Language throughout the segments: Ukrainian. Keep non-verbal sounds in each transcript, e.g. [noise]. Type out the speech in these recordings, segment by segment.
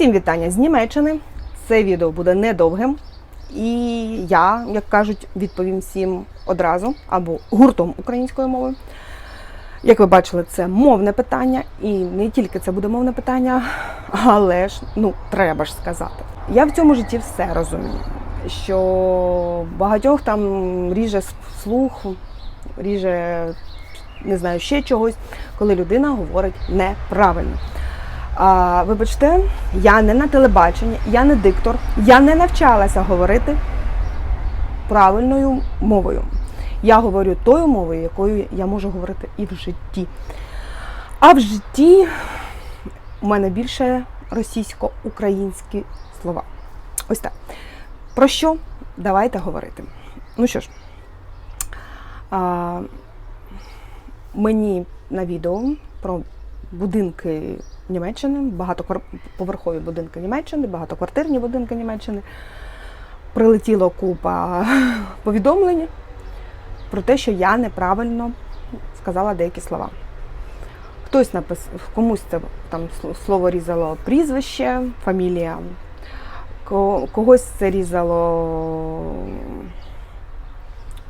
Всім вітання з Німеччини. Це відео буде недовгим. І я, як кажуть, відповім всім одразу або гуртом української мови. Як ви бачили, це мовне питання, і не тільки це буде мовне питання, але ж ну треба ж сказати. Я в цьому житті все розумію. Що багатьох там ріже слух, ріже не знаю ще чогось, коли людина говорить неправильно. А, вибачте, я не на телебаченні, я не диктор, я не навчалася говорити правильною мовою. Я говорю тою мовою, якою я можу говорити і в житті. А в житті у мене більше російсько-українські слова. Ось так. Про що? Давайте говорити. Ну що ж, а, мені на відео про будинки Німеччини, багатоповерхові будинки Німеччини, багатоквартирні будинки Німеччини. Прилетіло купа [laughs] повідомлень про те, що я неправильно сказала деякі слова. Хтось написав, комусь це там слово різало прізвище, фамілія, когось це різало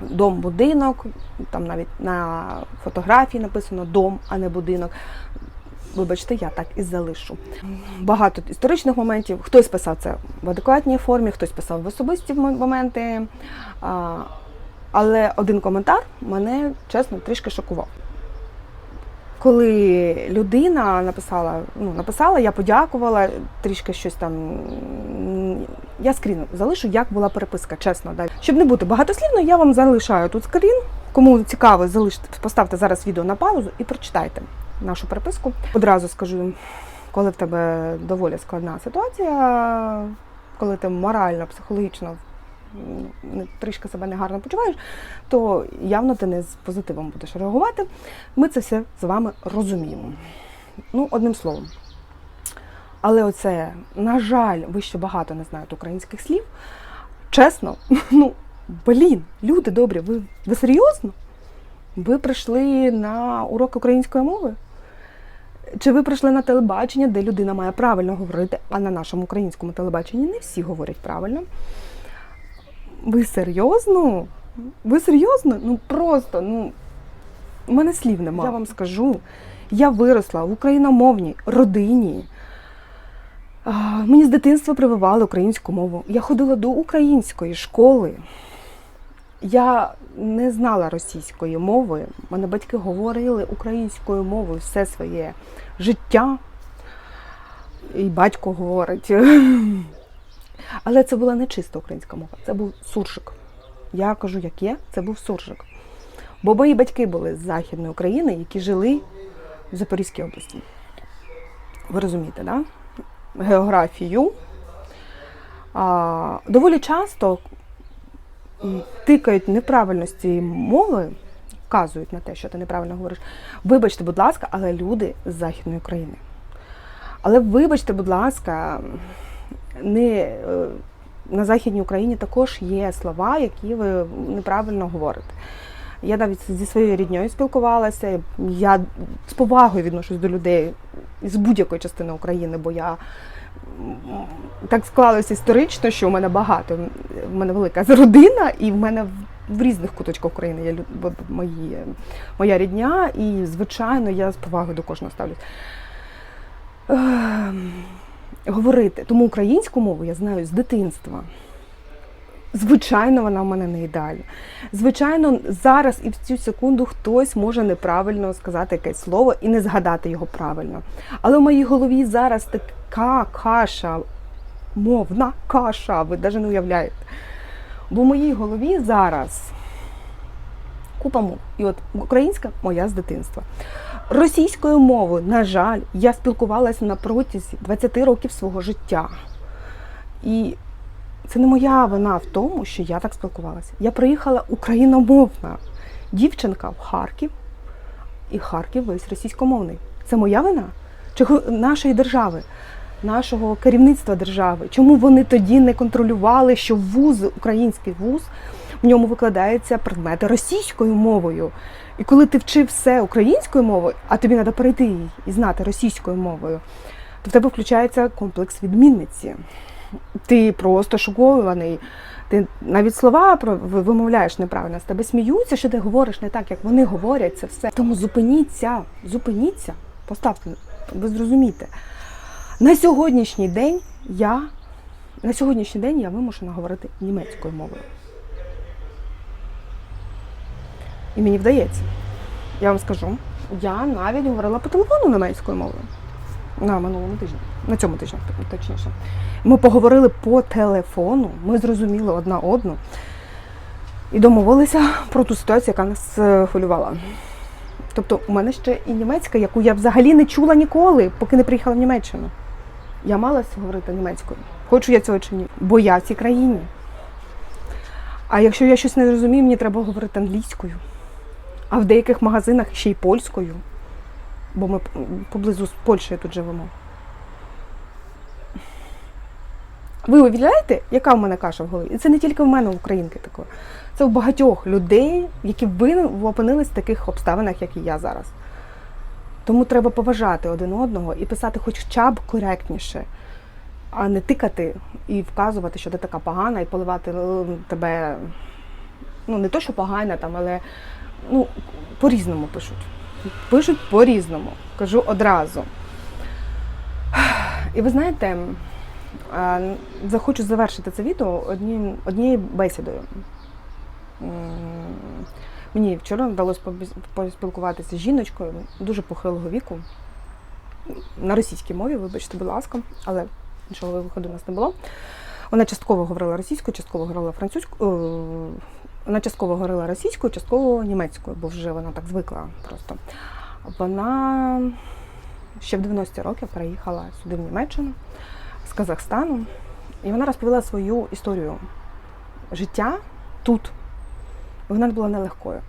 дом, будинок, там навіть на фотографії написано дом, а не будинок. Вибачте, я так і залишу. Багато історичних моментів. Хтось писав це в адекватній формі, хтось писав в особисті моменти. Але один коментар мене чесно трішки шокував. Коли людина написала, ну, написала, я подякувала, трішки щось там. Я скрін залишу, як була переписка, чесно. Далі. Щоб не бути багатослівною, я вам залишаю тут скрін. Кому цікаво, залиште, поставте зараз відео на паузу і прочитайте нашу переписку. Одразу скажу, коли в тебе доволі складна ситуація, коли ти морально, психологічно трішки себе негарно почуваєш, то явно ти не з позитивом будеш реагувати. Ми це все з вами розуміємо. Ну, одним словом. Але оце, на жаль, ви ще багато не знаєте українських слів. Чесно, [laughs] ну, блін, люди добрі, ви, ви серйозно? Ви прийшли на урок української мови? Чи ви прийшли на телебачення, де людина має правильно говорити, а на нашому українському телебаченні не всі говорять правильно? Ви серйозно? Ви серйозно? Ну просто, ну, у мене слів немає. Я вам скажу, я виросла в україномовній родині. Мені з дитинства прививали українську мову. Я ходила до української школи. Я не знала російської мови. Мене батьки говорили українською мовою все своє життя. І батько говорить. [laughs] Але це була не чиста українська мова, це був суржик. Я кажу, як є, це був суржик. Бо мої батьки були з Західної України, які жили в Запорізькій області. Ви розумієте, да? географію. А, Доволі часто тикають неправильності мови, вказують на те, що ти неправильно говориш. Вибачте, будь ласка, але люди з Західної України. Але вибачте, будь ласка, не е, на Західній Україні також є слова, які ви неправильно говорите. Я навіть зі своєю рідньою спілкувалася. Я з повагою відношусь до людей з будь-якої частини України, бо я так склалося історично, що у мене багато. У мене велика родина, і в мене в різних куточках України є мої, моя рідня, і, звичайно, я з повагою до кожного ставлюсь. Ем, говорити. Тому українську мову я знаю з дитинства. Звичайно, вона в мене не ідеальна. Звичайно, зараз і в цю секунду хтось може неправильно сказати якесь слово і не згадати його правильно. Але в моїй голові зараз така каша, мовна каша, ви навіть не уявляєте. Бо в моїй голові зараз купа мов. І от українська моя з дитинства. Російською мовою, на жаль, я спілкувалася на протязі 20 років свого життя. І це не моя вина в тому, що я так спілкувалася. Я приїхала україномовна дівчинка в Харків, і Харків весь російськомовний. Це моя вина? Чи нашої держави, нашого керівництва держави? Чому вони тоді не контролювали, що вуз, український вуз, в ньому викладаються предмети російською мовою? І коли ти вчив все українською мовою, а тобі треба перейти і знати російською мовою, то в тебе включається комплекс відмінниці. Ти просто шокований. Ти навіть слова вимовляєш неправильно, з тебе сміються, що ти говориш не так, як вони говорять це все. Тому зупиніться, зупиніться, поставте, ви зрозумієте. На сьогоднішній день я на сьогоднішній день я вимушена говорити німецькою мовою. І мені вдається. Я вам скажу, я навіть говорила по телефону німецькою мовою на минулому тижні, на цьому тижні, точніше. Ми поговорили по телефону, ми зрозуміли одна одну і домовилися про ту ситуацію, яка нас е, хвилювала. Тобто, у мене ще і німецька, яку я взагалі не чула ніколи, поки не приїхала в Німеччину. Я мала говорити німецькою. Хочу я цього чи ні, бо я в цій країні. А якщо я щось не розумію, мені треба говорити англійською. А в деяких магазинах ще й польською, бо ми поблизу з Польщею тут живемо. Ви уявляєте, яка в мене каша в голові? І це не тільки в мене, в українки такої. Це у багатьох людей, які опинились в таких обставинах, як і я зараз. Тому треба поважати один одного і писати хоча б коректніше, а не тикати і вказувати, що ти така погана, і поливати е, тебе. Ну, не то, що погана там, але ну, по-різному пишуть. Пишуть по-різному. Кажу одразу. І ви знаєте, захочу завершити це відео однією, однією бесідою. Мені вчора вдалося поспілкуватися з жіночкою дуже похилого віку. На російській мові, вибачте, будь ласка, але іншого виходу у нас не було. Вона частково говорила російською, частково говорила французькою. е, Вона частково говорила російською, частково німецькою, бо вже вона так звикла просто. Вона ще в 90-ті роки переїхала сюди в Німеччину з Казахстану, і вона розповіла свою історію життя тут. Вона була нелегкою.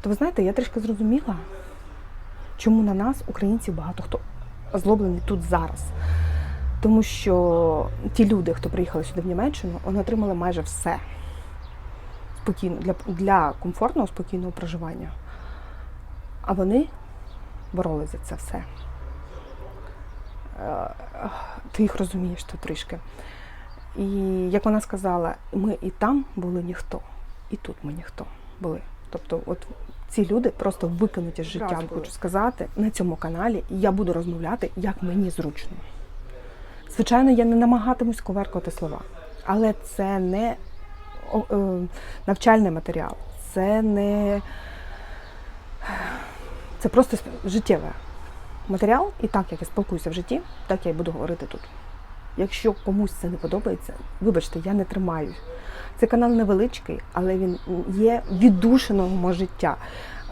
То ви знаєте, я трішки зрозуміла, чому на нас, українців, багато хто озлоблений тут зараз. Тому що ті люди, хто приїхали сюди в Німеччину, вони отримали майже все спокійно для, для комфортного, спокійного проживання. А вони боролися за це все. Е, Ти їх розумієш то трішки. І як вона сказала, ми і там були ніхто, і тут ми ніхто були. Тобто, от ці люди просто викинуті з життя, хочу сказати, на цьому каналі, і я буду розмовляти, як мені зручно. Звичайно, я не намагатимусь коверкувати слова, але це не е, навчальний матеріал, це не це просто життєве матеріал, і так як я спілкуюся в житті, так я і буду говорити тут. Якщо комусь це не подобається, вибачте, я не тримаюсь. Цей канал невеличкий, але він є віддушиною мого життя.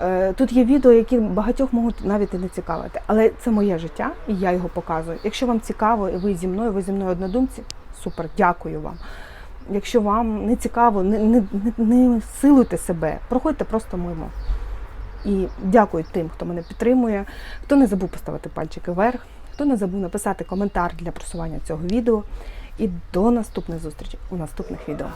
Е, Тут є відео, які багатьох можуть навіть і не цікавити, але це моє життя, і я його показую. Якщо вам цікаво, і ви зі мною, ви зі мною однодумці, супер, дякую вам. Якщо вам не цікаво, не, не, не, не силуйте себе, проходьте просто мимо. І дякую тим, хто мене підтримує, хто не забув поставити пальчики вверх, хто не забув написати коментар для просування цього відео. І до наступних зустрічей у наступних відео.